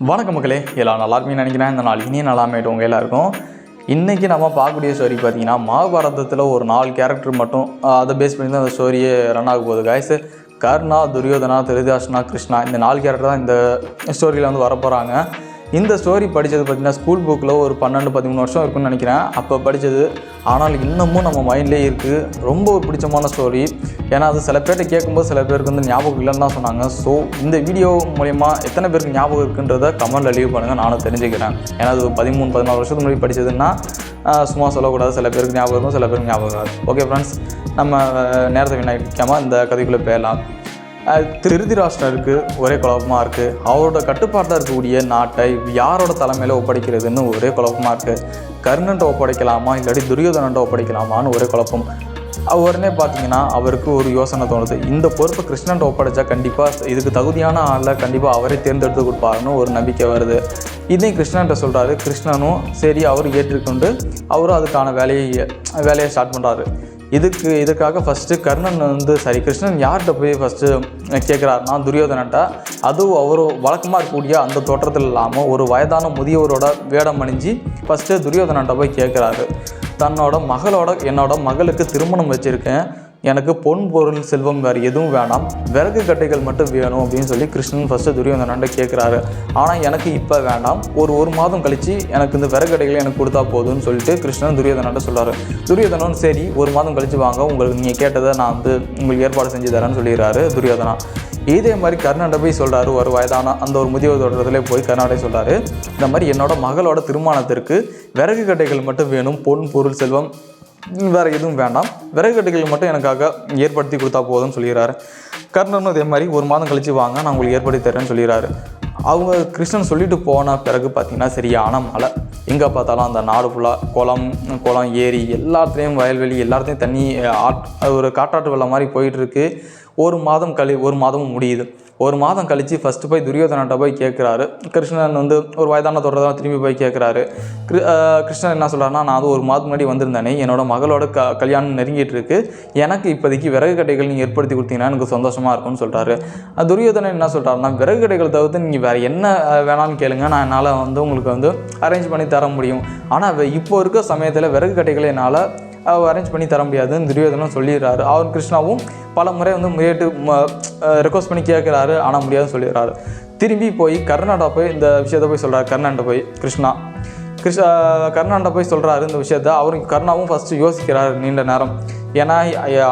வணக்கம் மக்களே. எல்லாம் நல்லா நினைக்கிறேன். இந்த நாள் இனியும் நல்லா உங்கள் எல்லாருக்கும். இன்றைக்கி நம்ம பார்க்கக்கூடிய ஸ்டோரி பார்த்தீங்கன்னா மகாபாரதத்தில் ஒரு நாலு கேரக்டர் மட்டும் அதை பேஸ் பண்ணி தான் அந்த ஸ்டோரியே ரன் ஆக போகுது காய்ஸ் கர்ணா துரியோதனா திருதாசனா கிருஷ்ணா இந்த நாலு கேரக்டர் தான் இந்த ஸ்டோரியில் வந்து வரப்போகிறாங்க இந்த ஸ்டோரி படித்தது பார்த்தீங்கன்னா ஸ்கூல் புக்கில் ஒரு பன்னெண்டு பதிமூணு வருஷம் இருக்குன்னு நினைக்கிறேன். அப்போ படித்தது ஆனால் இன்னமும் நம்ம மைண்ட்லேயே இருக்குது ரொம்ப ஒரு பிடிச்சமான ஸ்டோரி ஏன்னா அது சில பேர்கிட்ட கேட்கும்போது சில பேருக்கு வந்து ஞாபகம் இல்லைன்னு தான் சொன்னாங்க. ஸோ இந்த வீடியோ மூலயமா எத்தனை பேருக்கு ஞாபகம் இருக்குன்றத கமெண்ட்டில் லீவ் பண்ணுங்கள் நானும் தெரிஞ்சுக்கிறேன். ஏன்னா அது பதிமூணு பதினாலு வருஷத்துக்கு முன்னாடி படித்ததுன்னா சும்மா சொல்லக்கூடாது. சில பேருக்கு ஞாபகம் இருக்கும் சில பேருக்கு ஞாபகம் இருக்காது ஓகே ஃப்ரெண்ட்ஸ் நம்ம நேரத்தை வீணாக்காமல் இந்த கதைக்குள்ளே போயிடலாம். திருதிராஷ்டருக்கு ஒரே குழப்பமாக இருக்குது அவரோட கட்டுப்பாட்டில் இருக்கக்கூடிய நாட்டை யாரோட தலைமையில் ஒப்படைக்கிறதுன்னு ஒரே குழப்பமாக இருக்குது கர்ணன்ட்ட ஒப்படைக்கலாமா இல்லாட்டி துரியோதனன்ட்ட ஒப்படைக்கலாமான்னு ஒரே குழப்பம். உடனே பார்த்தீங்கன்னா அவருக்கு ஒரு யோசனை தோணுது. இந்த பொறுப்பை கிருஷ்ணன்ட்ட ஒப்படைச்சா கண்டிப்பாக இதுக்கு தகுதியான ஆளை கண்டிப்பாக அவரே தேர்ந்தெடுத்து கொடுப்பாருன்னு ஒரு நம்பிக்கை வருது. இதையும் கிருஷ்ணன்ட்ட சொல்கிறாரு கிருஷ்ணனும் சரி அவர் ஏற்றுக்கொண்டு அவரும் அதுக்கான வேலையை வேலையை ஸ்டார்ட் பண்ணுறாரு இதுக்கு இதுக்காக ஃபஸ்ட்டு கர்ணன் வந்து சாரி கிருஷ்ணன் யார்கிட்ட போய் ஃபஸ்ட்டு நான் துரியோதனன்ட்ட அதுவும் அவர் வழக்கமாக இருக்கக்கூடிய அந்த தோற்றத்தில் இல்லாமல் ஒரு வயதான முதியவரோட வேடம் அணிஞ்சு ஃபஸ்ட்டு துரியோதனன்ட்ட போய் கேட்குறாரு தன்னோட மகளோட என்னோட மகளுக்கு திருமணம் வச்சுருக்கேன். எனக்கு பொன் பொருள் செல்வம் வேறு எதுவும் வேணாம். விறகு கட்டைகள் மட்டும் வேணும் அப்படின்னு சொல்லி கிருஷ்ணன் ஃபஸ்ட்டு துரியோதனன்ட்ட கேட்குறாரு ஆனால் எனக்கு இப்போ வேண்டாம் ஒரு ஒரு மாதம் கழித்து எனக்கு இந்த விறகு கட்டைகளை எனக்கு கொடுத்தா போதும்னு சொல்லிட்டு கிருஷ்ணன் துரியோதனன்ட்ட சொல்கிறாரு துரியோதனன் சரி ஒரு மாதம் கழித்து வாங்க. உங்களுக்கு நீங்கள் கேட்டதை நான் வந்து உங்களுக்கு ஏற்பாடு செஞ்சு தரேன்னு சொல்லிடுறாரு துரியோதனா. இதே மாதிரி கர்நாடக போய் சொல்கிறாரு ஒரு வயதான அந்த ஒரு முதியோர் தோட்டத்திலே போய் கர்நாடக சொல்கிறாரு இந்த மாதிரி என்னோட மகளோட திருமணத்திற்கு விறகு கட்டைகள் மட்டும் வேணும். பொன் பொருள் செல்வம் வேறு எதுவும் வேண்டாம். விறகு மட்டும் எனக்காக ஏற்படுத்தி கொடுத்தா போதும்னு சொல்லிடுறாரு. கர்ணனும் இதே மாதிரி ஒரு மாதம் கழித்து வாங்க நான் உங்களுக்கு ஏற்படுத்தி தரேன்னு சொல்லிடுறாரு. அவங்க கிருஷ்ணன் சொல்லிட்டு போன பிறகு பார்த்திங்கன்னா சரியான மழை எங்கே பார்த்தாலும் அந்த நாடு ஃபுல்லாக குளம் குளம் ஏரி எல்லாத்துலேயும் வயல்வெளி எல்லாத்தையும் தண்ணி ஆட் ஒரு காட்டாற்று வெள்ளம் மாதிரி போயிட்டுருக்கு. ஒரு மாதம் கழி ஒரு மாதமும் முடியுது. ஒரு மாதம் கழித்து ஃபஸ்ட்டு போய் துரியோதனன்ட்ட போய் கேட்குறாரு. கிருஷ்ணன் வந்து ஒரு வயதான தொடர்தான் திரும்பி போய் கேட்குறாரு. கிரு கிருஷ்ணன் என்ன சொல்கிறாருன்னா நான் அது ஒரு மாதம் முன்னாடி வந்திருந்தேனே என்னோட மகளோட க கல்யாணம் நெருங்கிட்டு இருக்கு எனக்கு இப்போதைக்கு விறகு கடைகள் நீங்கள் ஏற்படுத்தி கொடுத்தீங்கன்னா எனக்கு சந்தோஷமாக இருக்கும்னு சொல்கிறாரு துரியோதனன் என்ன சொல்கிறாருன்னா விறகு கடைகள் தவிர்த்து நீங்கள் வேறு என்ன வேணாலும் கேளுங்க. நான் என்னால் வந்து உங்களுக்கு வந்து அரேஞ்ச் பண்ணி தர முடியும். ஆனால் இப்போ இருக்க சமயத்தில் விறகு கட்டைகளை என்னால் அரேஞ்ச் பண்ணி தர முடியாதுன்னு துரியோதனும் சொல்லிடுறாரு. அவர் கிருஷ்ணாவும் பல முறை வந்து முறையிட்டு ரெக்வஸ்ட் பண்ணி கேட்குறாரு. ஆனால் முடியாதுன்னு சொல்லிடுறாரு. திரும்பி போய் கர்நாடகா போய் இந்த விஷயத்த போய் சொல்கிறார் கர்நாடகா போய் கிருஷ்ணா. கிருஷ்ணா கர்நாடகா போய் சொல்கிறாரு இந்த விஷயத்த. அவருக்கு கர்ணாவும் ஃபஸ்ட்டு யோசிக்கிறாரு நீண்ட நேரம். ஏன்னா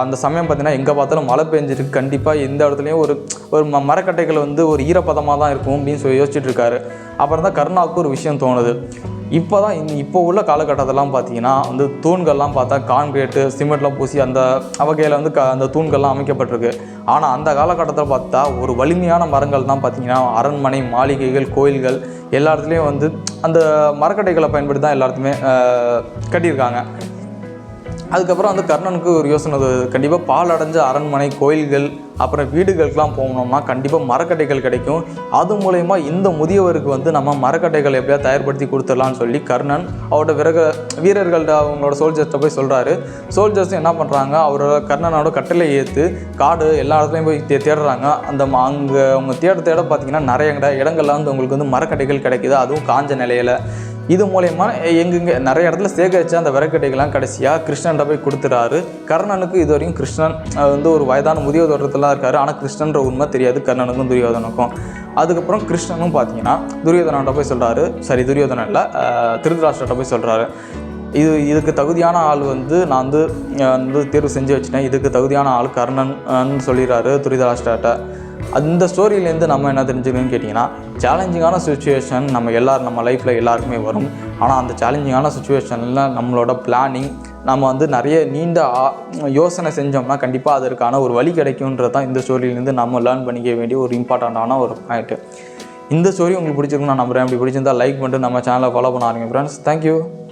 அந்த சமயம் பார்த்தீங்கன்னா எங்கே பார்த்தாலும் மழை பெஞ்சிருக்கு கண்டிப்பாக எந்த இடத்துலையும் ஒரு ஒரு ம மரக்கட்டைகள் வந்து ஒரு ஈரப்பதமாக தான் இருக்கும் அப்படின்னு சொல்லி யோசிச்சுட்டு இருக்காரு. அப்புறம் தான் கருணாவுக்கு ஒரு விஷயம் தோணுது. இப்போ தான் இப்போ உள்ள காலகட்டத்திலலாம் பார்த்தீங்கன்னா வந்து தூண்கள்லாம் பார்த்தா கான்கிரீட்டு சிமெண்ட்லாம் பூசி அந்த வகையில் வந்து க அந்த தூண்கள்லாம் அமைக்கப்பட்டிருக்கு. ஆனால் அந்த காலகட்டத்தில் பார்த்தா ஒரு வலிமையான மரங்கள் தான் பார்த்தீங்கன்னா அரண்மனை மாளிகைகள் கோயில்கள் எல்லா இடத்துலையும் வந்து அந்த மரக்கட்டைகளை பயன்படுத்தி தான் எல்லாத்துமே கட்டியிருக்காங்க. அதுக்கப்புறம் வந்து கர்ணனுக்கு ஒரு யோசனை கண்டிப்பாக பால் அடைஞ்ச அரண்மனை கோயில்கள் அப்புறம் வீடுகளுக்கெலாம் போனோம்னா கண்டிப்பாக மரக்கட்டைகள் கிடைக்கும். அது மூலயமா இந்த முதியவருக்கு வந்து நம்ம மரக்கட்டைகள் எப்படியா தயார்படுத்தி கொடுத்துடலாம்னு சொல்லி கர்ணன் அவரோட விறக வீரர்கள்ட்ட அவங்களோட சோல்ஜர்ஸ்ட்டை போய் சொல்கிறாரு சோல்ஜர்ஸ் என்ன பண்ணுறாங்க அவரோட கர்ணனோட கட்டளை ஏற்று காடு எல்லா இடத்துலையும் போய் தே தேடுறாங்க. அந்த அங்கே அவங்க தேட தேட பார்த்தீங்கன்னா நிறைய இடங்கள்லாம் வந்து உங்களுக்கு வந்து மரக்கட்டைகள் கிடைக்குது. அதுவும் காஞ்ச நிலையில். இது மூலயமா எங்கெங்கே நிறைய இடத்துல சேகரித்த அந்த விறக்கட்டைகள்லாம் கடைசியாக கிருஷ்ணன்ட்ட போய் கொடுத்துறாரு. கர்ணனுக்கு இது வரைக்கும் கிருஷ்ணன் வந்து ஒரு வயதான முதியோர் தோட்டத்தில் ஆனால் கிருஷ்ணன்ற உண்மை தெரியாது. கர்ணனுக்கும் துரியோதனுக்கும். அதுக்கப்புறம் கிருஷ்ணனும் பார்த்தீங்கன்னா துரியோதனன்ட்ட போய் சொல்கிறாரு சரி துரியோதனன் இல்லை திருதராஷ்டிரட்ட போய் சொல்கிறாரு இது இதுக்கு தகுதியான ஆள் வந்து நான் வந்து வந்து தேர்வு செஞ்சு வச்சுட்டேன். இதுக்கு தகுதியான ஆள் கர்ணன் சொல்லிடுறாரு துரிதராஷ்டிரட்ட அந்த ஸ்டோரியிலேருந்து நம்ம என்ன தெரிஞ்சுக்கணும்னு கேட்டிங்கன்னா சேலஞ்சிங்கான சுச்சுவேஷன் நம்ம எல்லோரும் நம்ம லைஃப்பில் எல்லாருக்குமே வரும். ஆனால் அந்த சேலஞ்சிங்கான சுச்சுவேஷனில் நம்மளோட பிளானிங் நம்ம வந்து நிறைய நீண்ட யோசனை செஞ்சோம்னா கண்டிப்பாக அதற்கான ஒரு வழி கிடைக்குன்றது தான் இந்த ஸ்டோரியிலேருந்து நம்ம லேர்ன் பண்ணிக்க வேண்டிய ஒரு இம்பார்ட்டண்ட்டான ஒரு பாயிண்ட்டு இந்த ஸ்டோரி உங்களுக்கு பிடிச்சிருக்கும் நான் நம்புகிறேன் அப்படி பிடிச்சிருந்தா லைக் பண்ணிட்டு நம்ம சேனலை ஃபாலோ பண்ண ஆரம்பிங்க ஃப்ரெண்ட்ஸ் தேங்க்யூ